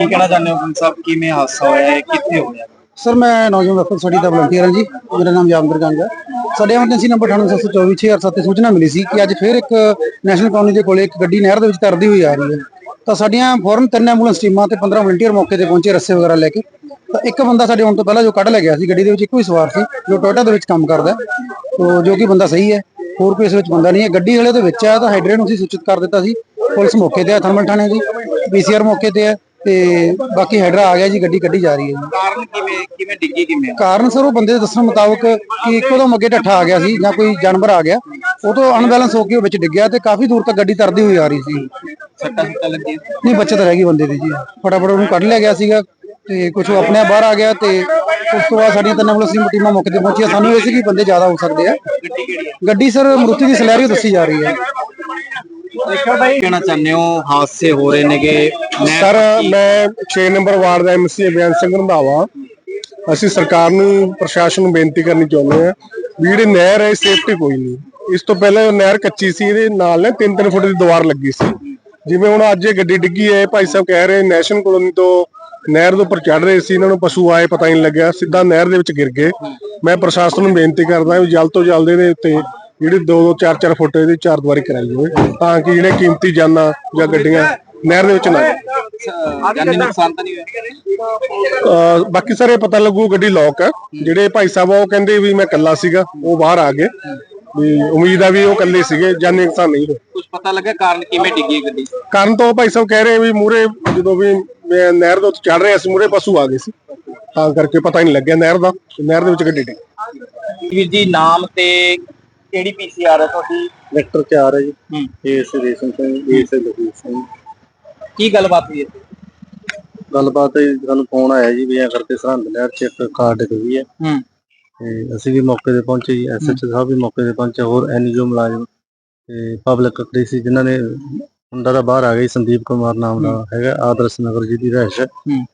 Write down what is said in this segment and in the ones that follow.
ਕੀ ਕਹਿਣਾ ਚਾਹੁੰਦੇ ਹੋ? ਪੁਲਿਸ ਸਾਹਿਬ ਕਿਵੇਂ ਹਾਦਸਾ ਹੋਇਆ ਹੈ? ਕਿੱਥੇ ਹੋਇਆ ਸਰ, ਮੈਂ ਨੌਜਵਾਨ ਵੈਲਫੇਅਰ ਸੋਸਾਇਟੀ ਦਾ ਵਲੰਟੀਅਰ ਹਾਂ ਜੀ। ਮੇਰਾ ਨਾਮ ਯਾਮਦਰ ਗੰਗ ਹੈ। ਸਾਡੇ ਐਮਰਜੈਂਸੀ ਨੰਬਰ 98724 ਤੇ ਸੂਚਨਾ ਮਿਲੀ ਸੀ ਕਿ ਅੱਜ ਫੇਰ ਇੱਕ ਨੈਸ਼ਨਲ ਕਲੋਨੀ ਦੇ ਕੋਲੇ ਇੱਕ ਗੱਡੀ ਨਹਿਰ ਦੇ ਵਿੱਚ ਤਰਦੀ ਹੋਈ ਆ ਰਹੀ ਹੈ। ਤਾਂ ਸਾਡੀਆਂ ਫੌਰਨ ਤਿੰਨ ਐਂਬੂਲੈਂਸ ਟੀਮਾਂ ਤੇ 15 ਵਲੰਟੀਅਰ ਮੌਕੇ ਤੇ ਪਹੁੰਚੇ ਰੱਸੇ ਵਗੈਰਾ ਲੈ ਕੇ। ਤਾਂ ਇੱਕ ਬੰਦਾ ਸਾਡੇ ਆਉਣ ਤੋਂ ਪਹਿਲਾਂ ਜੋ ਕੱਢ ਲੈ ਗਿਆ ਸੀ, ਗੱਡੀ ਦੇ ਵਿੱਚ ਇੱਕੋ ਹੀ ਸਵਾਰ ਸੀ, ਜੋ ਟੋਇਟਾ ਦੇ ਵਿੱਚ ਕੰਮ ਕਰਦਾ ਤੋ ਜੋ ਕਿ ਬੰਦਾ ਸਹੀ ਹੈ, ਹੋਰ ਕੋਈ ਇਸ ਵਿੱਚ ਬੰਦਾ ਨਹੀਂ ਹੈ। ਗੱਡੀ ਹਲੇ ਦੇ ਵਿੱਚ ਆ ਤਾਂ ਹਾਈਡਰੇ ਨੂੰ ਅਸੀਂ ਸੂਚਿਤ ਕਰ ਦਿੱਤਾ ਸੀ। ਪੁਲਿਸ ਮੌਕੇ ਤੇ ਆ ਥਰਮਲ ਥਾਣੇ ਦੀ ਪੀਸੀਆਰ ਮੌਕੇ ਤੇ ਹੈ ਤੇ ਬਾਕੀ ਹਾਈਡਰਾ ਆ ਗਿਆ ਜੀ ਗੱਡੀ ਕੱਢੀ ਜਾ ਰਹੀ ਹੈ ਜੀ। ਕਾਰਨ ਕਿਵੇਂ ਕਿਵੇਂ ਡਿੱਗੀ ਕਿਵੇਂ? ਕਾਰਨ ਸਰ ਉਹ ਬੰਦੇ ਦੇ ਦੱਸਣ ਮੁਤਾਬਕ ਕਿ ਇੱਕੋ ਦਮ ਅੱਗੇ ਢੱਠਾ ਆ ਗਿਆ ਸੀ ਜਾਂ ਕੋਈ ਜਾਨਵਰ ਆ ਗਿਆ। ਉਹ ਤੋਂ ਅਨਬੈਲੈਂਸ ਹੋ ਕੇ ਉਹ ਵਿੱਚ ਡਿੱਗਿਆ ਤੇ ਕਾਫੀ ਦੂਰ ਤੱਕ ਗੱਡੀ ਤਰਦੀ ਹੋਈ ਆ ਰਹੀ ਸੀ। ਸੱਟਾਂ ਸੁੱਟਾਂ ਲੱਗੀਆਂ? ਨਹੀਂ ਬਚਤ ਰਹਿ ਗਈ ਬੰਦੇ ਦੀ ਜੀ। ਫਟਾਫਟ ਉਹਨੂੰ ਕੱਢ ਲਿਆ ਗਿਆ ਸੀਗਾ ਤੇ ਕੁਝ ਆਪਣੇ ਆਪ ਬਾਹਰ ਆ ਗਿਆ ਤੇ ਉਸ ਤੋਂ ਬਾਅਦ ਸਾਡੀਆਂ ਤਿੰਨ ਪੁਲਿਸ ਟੀਮਾਂ ਮੌਕੇ ਤੇ ਪਹੁੰਚੀਆਂ। ਸਾਨੂੰ ਇਹ ਸੀ ਕਿ ਬੰਦੇ ਜ਼ਿਆਦਾ ਹੋ ਸਕਦੇ ਆ। ਗੱਡੀ ਕਿਹੜੀ ਹੈ ਗੱਡੀ ਸਰ ਮਰੂਤੀ ਦੀ ਸਲੈਰੀਓ ਦੱਸੀ ਜਾ ਰਹੀ ਹੈ। ਦੇਖੋ ਭਾਈ ਕਹਿਣਾ ਚਾਹੁੰਦੇ ਹੋ ਹਾਦਸੇ ਹੋ ਰਹੇ ਨੇਗੇ। ਸਰ ਮੈਂ 6 ਨੰਬਰ ਵਾਰਡ ਦਾ ਐਮਸੀ ਅਭਿਆਨ ਸਿੰਘ ਰੰਧਾਵਾ। ਅਸੀਂ ਸਰਕਾਰ ਨੂੰ ਪ੍ਰਸ਼ਾਸਨ ਨੂੰ ਬੇਨਤੀ ਕਰਨੀ ਚਾਹੁੰਦੇ ਹਾਂ ਵੀ ਜਿਹੜੀ ਨਹਿਰ ਹੈ ਸੇਫਟੀ ਕੋਈ ਨਹੀਂ। ਇਸ ਤੋਂ ਪਹਿਲਾਂ ਨਹਿਰ ਕੱਚੀ ਸੀ ਇਹਦੇ ਨਾਲ ਨੇ 3-3 ਫੁੱਟ ਦੀ ਦੀਵਾਰ ਲੱਗੀ ਸੀ। ਜਿਵੇਂ ਹੁਣ ਅੱਜ ਇਹ ਗੱਡੀ ਡਿੱਗੀ ਹੈ ਭਾਈ ਸਾਹਿਬ ਕਹਿ ਰਹੇ ਨੈਸ਼ਨਲ ਕਲੋਨੀ ਤੋਂ ਨਹਿਰ ਦੇ ਉੱਪਰ ਚੜ ਰਹੇ ਸੀ ਇਹਨਾਂ ਨੂੰ ਪਸ਼ੂ ਆਏ ਪਤਾ ਹੀ ਨਹੀਂ ਲੱਗਿਆ। ਸਿੱਧਾ ਨਹਿਰ ਦੇ ਵਿੱਚ ਗਿਰ ਗਏ। ਮੈਂ ਪ੍ਰਸ਼ਾਸਨ ਨੂੰ ਬੇਨਤੀ ਕਰਦਾ ਵੀ ਜਲਦ ਤੋਂ ਜਲਦ ਇਹਦੇ ਉੱਤੇ ਜਿਹੜੀ 2-2 4-4 ਫੁੱਟ ਇਹਦੀ ਚਾਰ ਦੀਵਾਰੀ ਕਰਾਈ ਜਾਵੇ ਤਾਂ ਕਿ ਜਿਹੜੇ ਕੀਮਤੀ ਜਾਨਾਂ ਜਾਂ ਗੱਡੀਆਂ ਨਹਿਰ ਦੇ ਵਿੱਚ ਨਾ ਜਾਣ ਜਾਨੀ ਨੁਕਸਾਨ ਤਾਂ ਨਹੀਂ ਹੋਇਆ। ਬਾਕੀ ਸਾਰੇ ਪਤਾ ਲੱਗੂ ਗੱਡੀ ਲੋਕ ਹੈ ਜਿਹੜੇ ਭਾਈ ਸਾਹਿਬ ਆ ਉਹ ਕਹਿੰਦੇ ਵੀ ਮੈਂ ਇਕੱਲਾ ਸੀਗਾ ਉਹ ਬਾਹਰ ਆ ਗਏ। ਵੀ ਉਮੀਦ ਆ ਵੀ ਉਹ ਇਕੱਲੇ ਸੀਗੇ ਜਾਨੀ ਨੁਕਸਾਨ ਨਹੀਂ ਹੋਇਆ। ਕੁਝ ਪਤਾ ਲੱਗਾ ਕਾਰਨ ਕਿਵੇਂ ਡਿੱਗੀ ਗੱਡੀ? ਕਾਰਨ ਤੋਂ ਭਾਈ ਸਾਹਿਬ ਕਹਿ ਰਹੇ ਵੀ ਮੂਰੇ ਜਦੋਂ ਵੀ ਮੈਂ ਨਹਿਰ ਦੇ ਉੱਤੇ ਚੜ ਰਿਹਾ ਸੀ ਮੂਰੇ ਪਸ਼ੂ ਆ ਗਏ ਸੀ। ਤਾਂ ਕਰਕੇ ਪਤਾ ਹੀ ਨਹੀਂ ਲੱਗਿਆ ਨਹਿਰ ਦਾ ਨਹਿਰ ਦੇ ਵਿੱਚ ਗੱਡੀ ਡਿੱਗੀ। ਵੀਰ ਜੀ ਨਾਮ ਤੇ ਕਿਹੜੀ ਪੀਸੀਆਰ ਹੈ ਤੁਹਾਡੀ? ਵੈਕਟਰ 4 ਹੈ ਜੀ। ਏਸ ਰੇਸ਼ਮ ਸਿੰਘ ਏਸ ਲਖਵੀਰ ਸਿੰਘ ਕੀ ਗੱਲਬਾਤ ਹੋਈ ਹੈ? ਗੱਲਬਾਤ ਹੈ ਸਾਨੂੰ ਫੋਨ ਆਇਆ ਜੀ ਵੀ ਐ ਕਰਕੇ ਸਰਹੰਦ ਨਹਿਰ 'ਚ ਇੱਕ ਕਾਰ ਡਿੱਗ ਗਈ ਹੈ। ਹੂੰ। ਤੇ ਅਸੀਂ ਵੀ ਮੌਕੇ ਤੇ ਪਹੁੰਚੇ ਜੀ ਐਸਐਚ ਸਾਹਿਬ ਵੀ ਮੌਕੇ ਤੇ ਪਹੁੰਚੇ ਹੋਰ ਐਨਜੀਓ ਮੁਲਾਜ਼ਮ ਤੇ ਪਬਲਿਕ ਖੜੀ ਸੀ ਜਿਨ੍ਹਾਂ ਨੇ ਮੁੰਡਾ ਦਾ ਬਾਹਰ ਆ ਗਿਆ ਜੀ, ਸੰਦੀਪ ਕੁਮਾਰ ਨਾਮ ਦਾ ਹੈਗਾ ਆਦਰਸ਼ ਨਗਰ ਜੀ ਦੀ ਰਹਿਸ਼ ਹੈ। ਹੂੰ।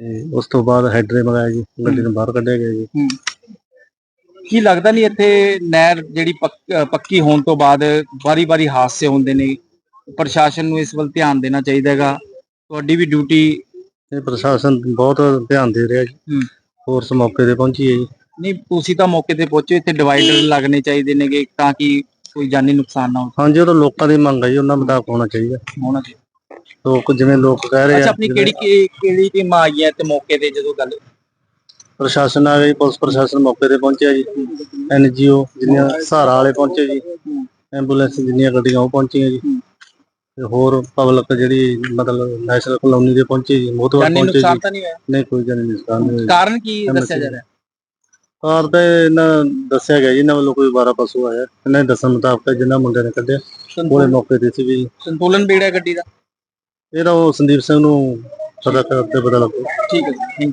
ਤੇ ਉਸ ਤੋਂ ਬਾਅਦ ਹੈਡਰੇ ਮੰਗਾਇਆ ਜੀ ਗੱਡੀ ਨੂੰ ਬਾਹਰ ਕੱਢਿਆ ਗਿਆ ਜੀ। ਹੂੰ। ਕੀ ਲੱਗਦਾ ਨਹੀਂ ਇੱਥੇ ਨਹਿਰ ਜਿਹੜੀ ਪੱਕ- ਹੋਣ ਤੋਂ ਬਾਅਦ ਵਾਰੀ-ਵਾਰੀ ਹਾਦਸੇ ਹੁੰਦੇ ਨੇ? ਪ੍ਰਸ਼ਾਸਨ ਨੂੰ ਇਸ ਵੱਲ ਧਿਆਨ ਦੇਣਾ ਚਾਹੀਦਾ ਹੈਗਾ। ਤੁਹਾਡੀ ਵੀ ਡਿਊਟੀ ਇਹ ਪ੍ਰਸ਼ਾਸਨ ਬਹੁਤ ਧਿਆਨ ਦੇ ਰਿਹਾ ਜੀ। ਹੂੰ। ਫੋਰਸ ਮੌਕੇ ਤੇ ਪਹੁੰਚੀ ਹੈ ਜੀ। ਨਹੀਂ ਤੁਸੀਂ ਤਾਂ ਮੌਕੇ ਤੇ ਪਹੁੰਚੇ ਇੱਥੇ ਡਿਵਾਈਡਰ ਲੱਗਣੇ ਚਾਹੀਦੇ ਨੇਗੇ ਤਾਂ ਕਿ ਕੋਈ ਜਾਨੀ ਨੁਕਸਾਨ ਨਾ ਹਾਂਜੀ ਉਹ ਤਾਂ ਲੋਕਾਂ ਦੀ ਮੰਗ ਹੈ ਜੀ ਉਹਨਾਂ ਮੁਤਾਬਕ ਹੋਣਾ ਚਾਹੀਦਾ। ਹੋਣਾ ਚਾਹੀਦਾ। ਲੋਕ ਜਿਵੇਂ ਲੋਕ ਕਹਿ ਰਹੇ ਅੱਛਾ ਆ ਆਪਣੀ ਜਿਵੇਂ ਕਿਹੜੀ ਕਿਹੜੀ ਟੀਮ ਆਈ ਹੈ ਤੇ ਮੌਕੇ ਤੇ ਜਦੋਂ ਗੱਲ ਪ੍ਰਸ਼ਾਸਨ ਆ ਜੀ ਪੁਲਿਸ ਪ੍ਰਸ਼ਾਸਨ ਮੌਕੇ ਤੇ ਪਹੁੰਚਿਆ ਜੀ। ਐਨਜੀਓ ਜਿੰਨੀਆਂ ਸਹਾਰਾ ਵਾਲੇ ਪਹੁੰਚੇ ਜੀ ਐਂਬੂਲੈਂਸ ਜਿੰਨੀਆਂ ਗੱਡੀਆਂ ਉਹ ਪਹੁੰਚੀਆਂ ਜੀ। ਤੇ ਹੋਰ ਪਬਲਿਕ ਜਿਹੜੀ ਮਤਲਬ ਨੈਸ਼ਨਲ ਕਲੋਨੀ ਦੇ ਪਹੁੰਚੇ ਜੀ ਜਾਨੀ ਪਹੁੰਚੇ ਨੁਕਸਾਨ ਤਾਂ ਨਹੀਂ ਹੋਇਆ? ਨਹੀਂ ਕੋਈ ਜਾਨੀ ਨੁਕਸਾਨ ਨਹੀਂ ਹੋਇਆ ਕਾਰਨ ਕੀ ਦੱਸਿਆ ਜਾ ਰਿਹਾ? ਕਾਰ ਤੇ ਇਹਨਾਂ ਦੱਸਿਆ ਗਿਆ ਜੀ ਇਹਨਾਂ ਵੱਲੋਂ ਕੋਈ 12 ਪਸ਼ੂ ਆਇਆ। ਇਹਨਾਂ ਦੇ ਦੱਸਣ ਮੁਤਾਬਕ ਜਿੰਨਾ ਮੁੰਡੇ ਨੇ ਕੱਢਿਆ ਕੋਲੇ ਮੌਕੇ ਤੇ ਸੀ ਵੀ। ਸੰਤੁਲਨ ਵਿਗੜਿਆ ਗੱਡੀ ਦਾ? ਇਹਦਾ ਉਹ ਸੰਦੀਪ ਸਿੰਘ ਨੂੰ ਪਤਾ ਕਰਦੇ ਪਤਾ ਲੱਗੂ। ਠੀਕ ਹੈ ਥੈਂਕ ਯੂ